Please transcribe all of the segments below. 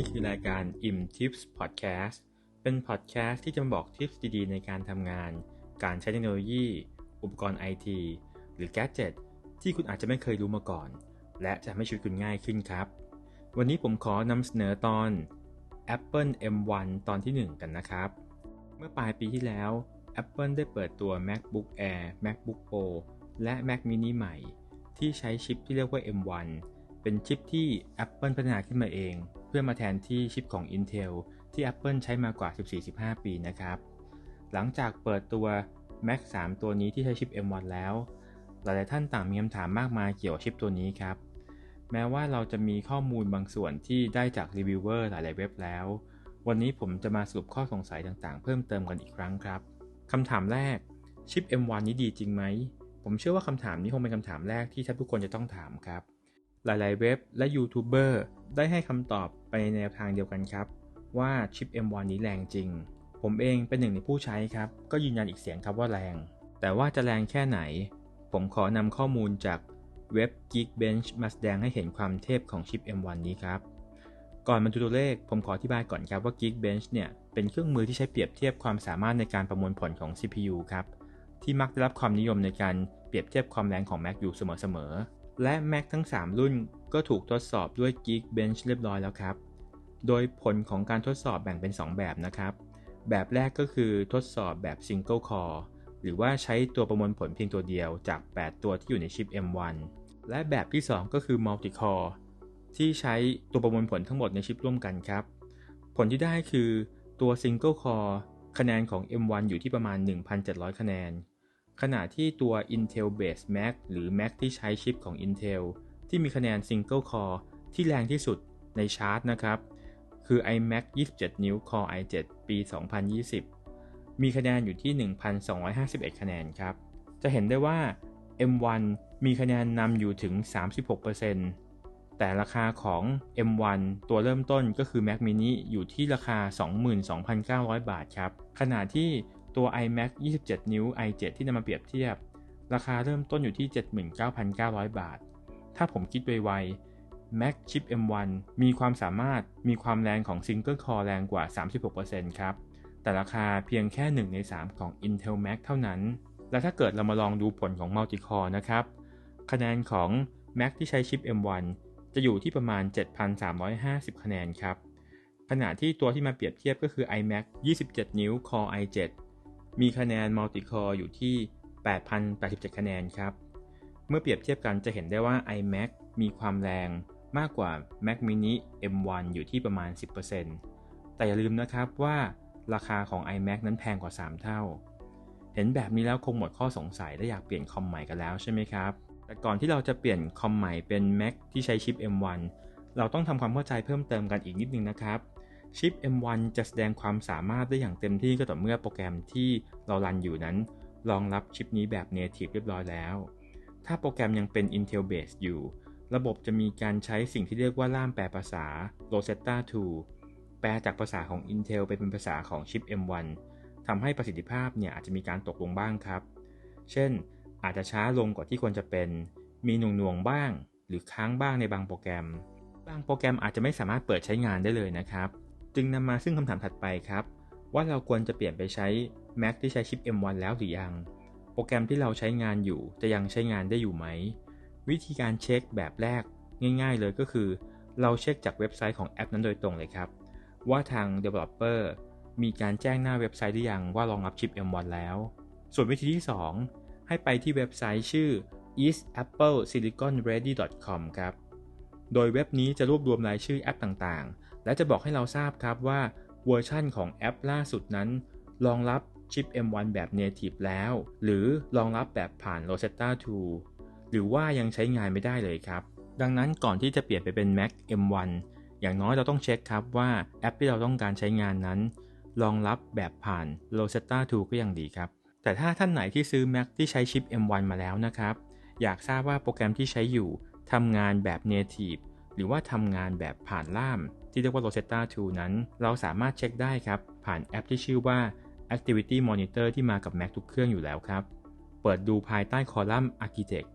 นี่คือรายการ Im Tips Podcast เป็นพอดแคสต์ที่จะมาบอกทิปส์ดีๆ ในการทำงาน การใช้เทคโนโลยี อุปกรณ์ไอทีหรือแกจิตที่คุณอาจจะไม่เคยรู้มาก่อน และจะทำให้ชีวิตคุณง่ายขึ้นครับ วันนี้ผมขอนำเสนอตอน Apple M1 ตอนที่ 1 กันนะครับ เมื่อปลายปีที่แล้ว Apple ได้เปิดตัว MacBook Air MacBook Pro และ Mac mini ใหม่ ที่ใช้ชิปที่เรียกว่า M1 เป็นชิปที่ Apple พัฒนาขึ้นมาเอง เพื่อมาแทนที่ชิปของ Intel ที่ Apple ใช้มากว่า 14-15 ปีนะครับ หลังจากเปิดตัว Mac 3 ตัวนี้ที่ใช้ชิป M1 แล้ว หลายๆท่านต่างมีคำถามมากมายเกี่ยวกับชิปตัวนี้ครับ แม้ว่าเราจะมีข้อมูลบางส่วนที่ได้จากรีวิวเวอร์หลายๆเว็บแล้ว วันนี้ผมจะมาสรุปข้อสงสัยต่างๆ เพิ่มเติมกันอีกครั้งครับคำถามแรกชิป M1 นี้ดีจริงไหม ผมเชื่อว่าคำถามนี้คงเป็นคำถามแรกที่ทุกคนจะต้องถามครับ หลายๆ เว็บและยูทูบเบอร์ได้ให้คำตอบไปในแนวทางเดียวกันครับ ว่าชิป M1 นี้แรงจริง ผมเองเป็นหนึ่งในผู้ใช้ครับ ก็ยืนยันอีกเสียงครับว่าแรง แต่ว่าจะแรงแค่ไหน ผมขอนำข้อมูลจากเว็บ Geekbench มาแสดงให้เห็นความเทพของชิป M1 นี้ครับ ก่อนมาดูตัวเลข ผมขออธิบายก่อนครับว่า Geekbench เนี่ยเป็นเครื่องมือที่ใช้เปรียบเทียบความสามารถในการประมวลผลของ CPU ครับที่มักได้รับความนิยมในการเปรียบเทียบความแรงของ Mac อยู่เสมอๆ และ Mac ทั้ง 3 รุ่นก็ถูกทดสอบด้วย Geekbench เรียบร้อยแล้วครับ โดยผลของการทดสอบแบ่งเป็น 2 แบบนะครับ แบบแรกก็คือทดสอบแบบ Single Core หรือว่าใช้ตัวประมวลผลเพียงตัวเดียวจาก 8 ตัวที่อยู่ในชิป M1 และแบบที่ 2 ก็คือ Multi Core ที่ใช้ตัวประมวลผลทั้งหมดในชิปร่วมกันครับ ผลที่ได้คือตัว Single Core คะแนนของ M1 อยู่ที่ประมาณ 1,700 คะแนน ขณะที่ตัว Intel Base Mac หรือ Mac ที่ใช้ชิปของ Intel ที่มีคะแนน Single Core ที่แรงที่สุดในชาร์ตนะครับ คือ iMac 27 นิ้ว Core i7 ปี 2020 มีคะแนนอยู่ที่ 1,251 คะแนนครับ จะเห็นได้ว่า M1 มีคะแนนนำอยู่ถึง 36%แต่ราคาของ M1 ตัวเริ่มต้นก็คือ Mac mini อยู่ที่ราคา 22,900 บาทครับ ขณะที่ ตัว iMac 27 นิ้ว i7 ที่นำมาเปรียบเทียบ ราคาเริ่มต้นอยู่ที่ 79,900 บาท ถ้าผมคิดไวๆ Mac Chip M1 มีความสามารถมีความแรงของ Single Core แรงกว่า 36%ครับ แต่ราคาเพียงแค่ 1 ใน 3 ของ Intel Mac เท่านั้น และถ้าเกิดเรามาลองดูผลของ Multi Core นะครับ คะแนนของ Mac ที่ใช้ชิป M1 จะอยู่ที่ประมาณ 7,350 คะแนนครับขณะที่ตัวที่มาเปรียบเทียบก็คือ iMac 27 นิ้ว Core i7 มีคะแนน Multi Core อยู่ที่ 8,087 คะแนนครับ เมื่อเปรียบเทียบกันจะเห็นได้ว่า iMac มีความแรงมากกว่า Mac mini M1 อยู่ที่ประมาณ 10%แต่อย่าลืมนะครับว่าราคาของ iMac นั้นแพงกว่า 3 เท่า เห็นแบบนี้แล้วคงหมดข้อสงสัยและอยากเปลี่ยนคอมใหม่กันแล้วใช่ไหมครับ แต่ก่อนที่เราจะเปลี่ยนคอมใหม่เป็น Mac ที่ใช้ชิป M1 เราต้องทำความเข้าใจเพิ่มเติมกันอีกนิดนึงนะครับ ชิป M1 จะแสดงความสามารถได้อย่างเต็มที่ก็ต่อเมื่อโปรแกรมที่เรารันอยู่นั้น รองรับชิปนี้แบบ Native เรียบร้อยแล้ว ถ้าโปรแกรมยังเป็น Intel Base อยู่ ระบบจะมีการใช้สิ่งที่เรียกว่าล่ามแปลภาษา Rosetta 2 แปลจากภาษาของ Intel ไปเป็นภาษาของชิป M1 ทำให้ประสิทธิภาพเนี่ยอาจจะมีการตกลงบ้างครับ เช่น อาจจะช้าลงกว่าที่ควรจะเป็น มีหน่วงๆบ้าง หรือค้างบ้างในบางโปรแกรม บางโปรแกรมอาจจะไม่สามารถเปิดใช้งานได้เลยนะครับ จึงนำมาซึ่งคำถามถัดไปครับ ว่าเราควรจะเปลี่ยนไปใช้ Mac ที่ใช้ชิป M1 แล้วหรือยัง โปรแกรมที่เราใช้งานอยู่จะยังใช้งานได้อยู่ไหม วิธีการเช็คแบบแรกง่าย ๆ เลยก็คือ เราเช็คจากเว็บไซต์ของแอปนั้นโดยตรงเลยครับ ว่าทาง Developer มีการแจ้งหน้าเว็บไซต์หรือยังว่ารองรับชิป M1 แล้ว ส่วนวิธีที่ 2 ให้ไปที่เว็บไซต์ชื่อ eastapplesiliconready.com ครับ โดยเว็บนี้จะรวบรวมรายชื่อแอปต่างๆ และจะบอกให้เราทราบครับว่าเวอร์ชั่นของแอปล่าสุดนั้น รองรับชิป M1 แบบ Native แล้ว หรือรองรับแบบผ่าน Rosetta 2 หรือว่ายังใช้งานไม่ได้เลยครับ ดังนั้นก่อนที่จะเปลี่ยนไปเป็น Mac M1 อย่างน้อยเราต้องเช็คครับว่าแอปที่เราต้องการใช้งานนั้น รองรับแบบผ่าน Rosetta 2 ก็ยังดีครับ แต่ถ้าท่านไหนที่ซื้อ Mac ที่ใช้ชิป M1 มาแล้วนะครับ อยากทราบว่าโปรแกรมที่ใช้อยู่ทำงานแบบ Native หรือว่าทำงานแบบผ่านล่าม ที่เรียกว่า Rosetta 2 นั้น เราสามารถเช็คได้ครับ ผ่านแอปที่ชื่อว่า Activity Monitor ที่มากับ Mac ทุกเครื่องอยู่แล้วครับ เปิดดูภายใต้คอลัมน์ Architect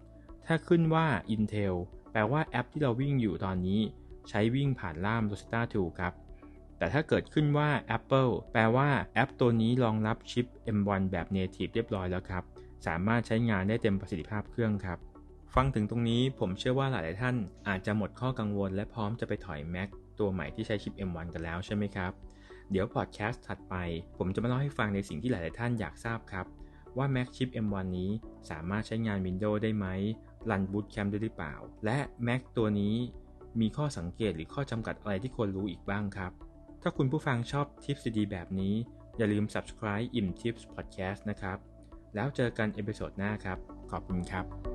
ถ้าขึ้นว่า Intel แปลว่าแอปที่เราวิ่งอยู่ตอนนี้ ใช้วิ่งผ่านล่าม Rosetta 2 ครับ แต่ถ้าเกิดขึ้นว่า Apple แปลว่าแอปตัวนี้รองรับชิป M1 แบบ Native เรียบร้อยแล้วครับ สามารถใช้งานได้เต็มประสิทธิภาพเครื่องครับ ฟังถึงตรงนี้ผมเชื่อว่าหลายๆท่านอาจจะหมดข้อกังวลและพร้อมจะไปถอย Mac ตัวใหม่ที่ใช้ชิป M1 กันแล้วใช่ไหมครับ เดี๋ยวพอดแคสต์ถัดไป ผมจะมาเล่าให้ฟังในสิ่งที่หลาย ๆ ท่านอยากทราบครับ ว่า Mac Chip M1 นี้สามารถใช้งาน Windows ได้ไหมรัน Bootcamp ได้หรือเปล่า และ Mac ตัวนี้มีข้อสังเกตหรือข้อจำกัดอะไรที่ควรรู้อีกบ้างครับ ถ้าคุณผู้ฟังชอบทิปดีแบบนี้ อย่าลืม subscribe อิ่ม Tips Podcast นะครับ แล้วเจอกันเอพิโซดหน้าครับ ขอบคุณครับ